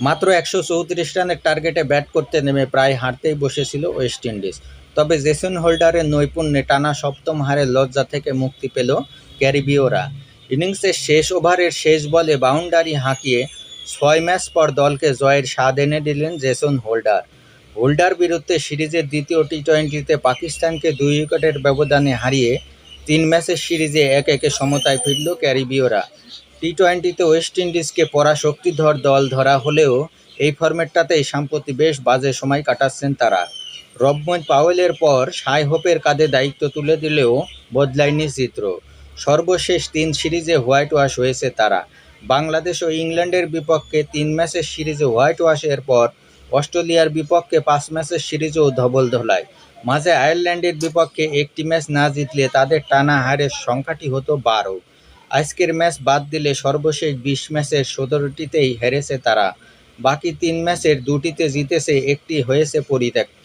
মাত্র একশো চৌত্রিশ রানের টার্গেটে ব্যাট করতে নেমে প্রায় হারতেই বসেছিল ওয়েস্ট ইন্ডিজ। তবে জেসন হোল্ডারের নৈপুণ্যে টানা সপ্তম হারে লজ্জা থেকে মুক্তি পেল ক্যারিবীয়রা। ইনিংসের শেষ ওভারের শেষ বলে বাউন্ডারি হাঁকিয়ে ছয় ম্যাচ পর দলকে জয়ের স্বাদ এনে দিলেন জেসন হোল্ডার। হোল্ডার বিরুদ্ধে সিরিজের দ্বিতীয় টি টোয়েন্টিতে পাকিস্তানকে দুই উইকেটের ব্যবধানে হারিয়ে তিন ম্যাচের সিরিজে এক একে সমতায় ফিরল ক্যারিবীয়রা। টি টোয়েন্টিতে ওয়েস্ট ইন্ডিজকে পরা শক্তিধর দল ধরা হলেও এই ফরম্যাটটাতেই সম্প্রতি বেশ বাজে সময় কাটাচ্ছেন তারা। রবময় পাওয়েলের পর সাই হোপের কাঁধে দায়িত্ব তুলে দিলেও বদলায়নি চিত্র। সর্বশেষ তিন সিরিজে হোয়াইট ওয়াশ হয়েছে তারা। বাংলাদেশ ও ইংল্যান্ডের বিপক্ষে তিন ম্যাচের সিরিজে হোয়াইট ওয়াশের পর অস্ট্রেলিয়ার বিপক্ষে পাঁচ ম্যাচের সিরিজেও ধবল ধোলায় মাঝে আয়ারল্যান্ডের বিপক্ষে একটি ম্যাচ না জিতলে তাদের টানা হারের সংখ্যাটি হতো বারো। আজকের ম্যাচ বাদ দিলে সর্বশেষ বিশ ম্যাচের সতেরোটিতেই হেরেছে তারা। বাকি তিন ম্যাচের দুটিতে জিতেছে একটি, হয়েছে পরিত্যক্ত।